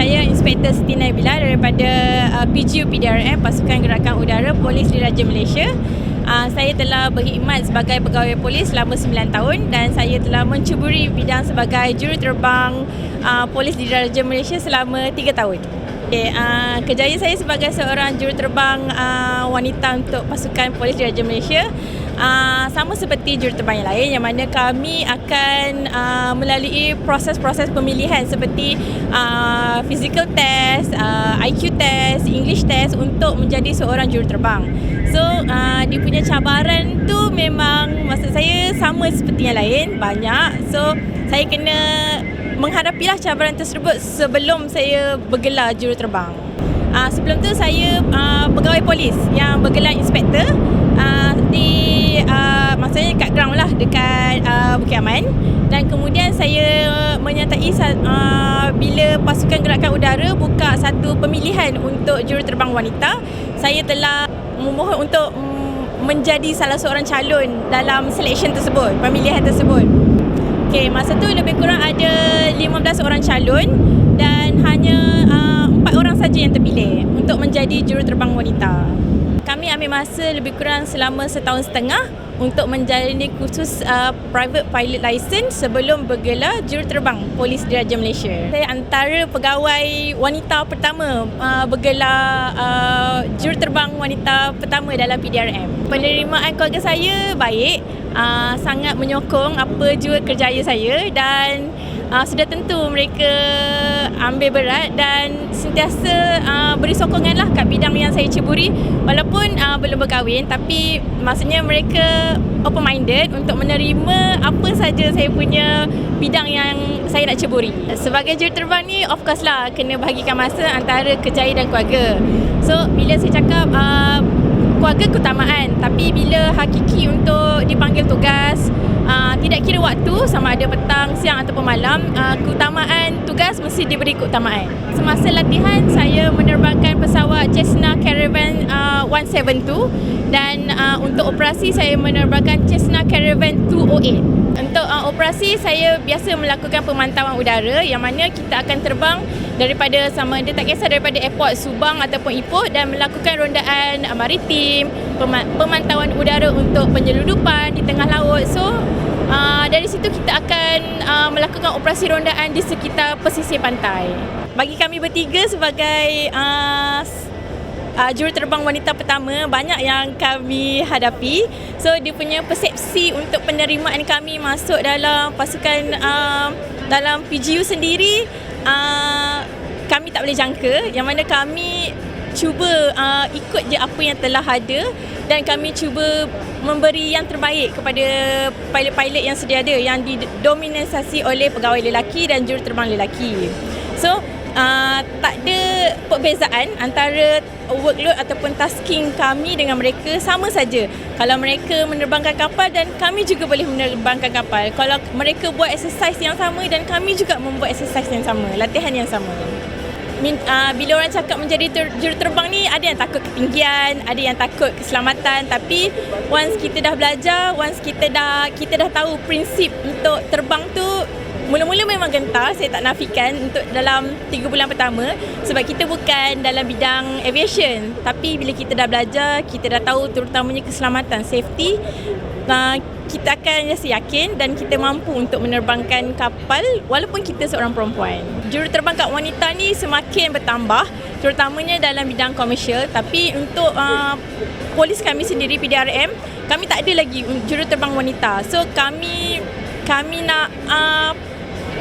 saya Inspektor Siti Nabila daripada uh, PGU PDRM Pasukan Gerakan Udara Polis Diraja Malaysia. Uh, saya telah berkhidmat sebagai pegawai polis selama 9 tahun dan saya telah mencuburi bidang sebagai juruterbang uh, Polis Diraja Malaysia selama 3 tahun. Okay, uh, kerjaya saya sebagai seorang juruterbang uh, wanita untuk pasukan Polis Diraja Malaysia uh, sama seperti juruterbang yang lain yang mana kami akan uh, melalui proses-proses pemilihan seperti uh, physical test, uh, IQ test, English test untuk menjadi seorang juruterbang. So, uh, dia punya cabaran tu memang maksud saya sama seperti yang lain, banyak. So, saya kena menghadapilah cabaran tersebut sebelum saya bergelar juruterbang. Uh, sebelum tu saya uh, pegawai polis yang bergelar inspektor uh, di uh, maksudnya kat ground lah dekat uh, Bukit Aman dan kemudian saya menyertai uh, bila pasukan gerakan udara buka satu pemilihan untuk juruterbang wanita saya telah memohon untuk menjadi salah seorang calon dalam selection tersebut pemilihan tersebut Okay, masa tu lebih kurang ada 15 orang calon dan hanya uh, 4 orang saja yang terpilih untuk menjadi juruterbang wanita. Kami ambil masa lebih kurang selama setahun setengah untuk menjalani kursus uh, private pilot license sebelum bergelar juruterbang Polis Diraja Malaysia. Saya antara pegawai wanita pertama uh, bergelar uh, juruterbang wanita pertama dalam PDRM. Penerimaan keluarga saya baik, uh, sangat menyokong apa jua kerjaya saya dan uh, sudah tentu mereka ambil berat dan sentiasa uh, beri sokongan lah kat bidang yang saya ceburi walaupun uh, belum berkahwin tapi maksudnya mereka open minded untuk menerima apa saja saya punya bidang yang saya nak ceburi. Sebagai juruterbang ni of course lah kena bahagikan masa antara kerjaya dan keluarga. So bila saya cakap uh, keluarga keutamaan tapi bila hakiki untuk dipanggil tugas uh, tidak kira waktu sama ada petang, siang ataupun malam uh, keutamaan tugas mesti diberi keutamaan. Semasa latihan saya menerbangkan pesawat Cessna Caravan uh, 172 dan uh, untuk operasi saya menerbangkan Cessna Caravan 208. Untuk uh, operasi saya biasa melakukan pemantauan udara yang mana kita akan terbang daripada sama ada tak kisah daripada airport Subang ataupun Ipoh dan melakukan rondaan uh, maritim, pemantauan udara untuk penyeludupan di tengah laut. So uh, dari situ kita akan uh, melakukan operasi rondaan di sekitar pesisir pantai. Bagi kami bertiga sebagai uh, uh, juruterbang wanita pertama banyak yang kami hadapi. So dia punya persepsi untuk penerimaan kami masuk dalam pasukan uh, dalam PGU sendiri uh, kami tak boleh jangka yang mana kami cuba uh, ikut je apa yang telah ada dan kami cuba memberi yang terbaik kepada pilot-pilot yang sedia ada yang didominasi oleh pegawai lelaki dan juruterbang lelaki. So uh, tak ada perbezaan antara workload ataupun tasking kami dengan mereka sama saja. Kalau mereka menerbangkan kapal dan kami juga boleh menerbangkan kapal. Kalau mereka buat exercise yang sama dan kami juga membuat exercise yang sama, latihan yang sama uh, bila orang cakap menjadi ter- juruterbang ni ada yang takut ketinggian, ada yang takut keselamatan tapi once kita dah belajar, once kita dah kita dah tahu prinsip untuk terbang tu Mula-mula memang gentar, saya tak nafikan untuk dalam 3 bulan pertama sebab kita bukan dalam bidang aviation. Tapi bila kita dah belajar, kita dah tahu terutamanya keselamatan, safety, uh, kita akan rasa yakin dan kita mampu untuk menerbangkan kapal walaupun kita seorang perempuan. Juruterbang kat wanita ni semakin bertambah terutamanya dalam bidang komersial tapi untuk uh, polis kami sendiri PDRM kami tak ada lagi juruterbang wanita. So kami kami nak uh,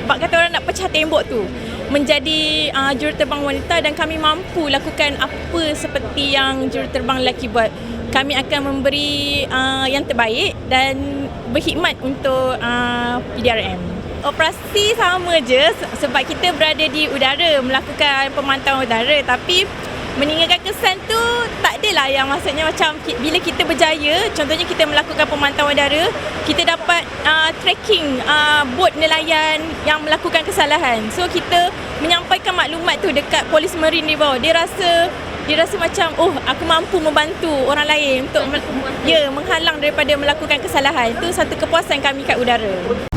bak kata orang nak pecah tembok tu menjadi uh, juruterbang wanita dan kami mampu lakukan apa seperti yang juruterbang lelaki buat kami akan memberi uh, yang terbaik dan berkhidmat untuk uh, PDRM. Operasi sama je sebab kita berada di udara melakukan pemantauan udara tapi meninggalkan kesan tu yang maksudnya macam bila kita berjaya contohnya kita melakukan pemantauan udara kita dapat uh, tracking uh, bot nelayan yang melakukan kesalahan. So kita menyampaikan maklumat tu dekat polis marine di bawah dia rasa dia rasa macam oh aku mampu membantu orang lain untuk ya menghalang daripada melakukan kesalahan. Itu satu kepuasan kami kat udara